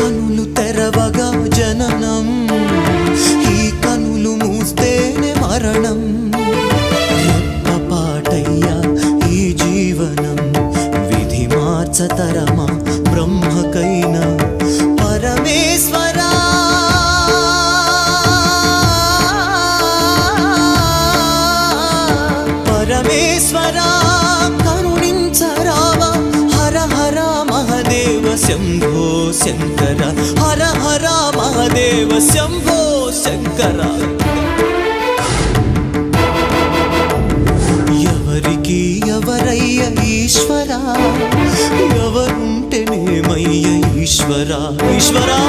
కనులు తెరవగా జననం. ఈ కనులు మూస్తేనే మరణం. పాటయ్యా ఈ జీవనం విధి మార్చతరమా బ్రహ్మకైనా పరమేశ్వరా? పరమే శంభో శంకర హర హర మహాదేవ శంభో శంకర. ఎవరికి ఎవరయ్య ఈశ్వర? ఎవరుంటేనేమయ్య ఈశ్వర? ఈశ్వరా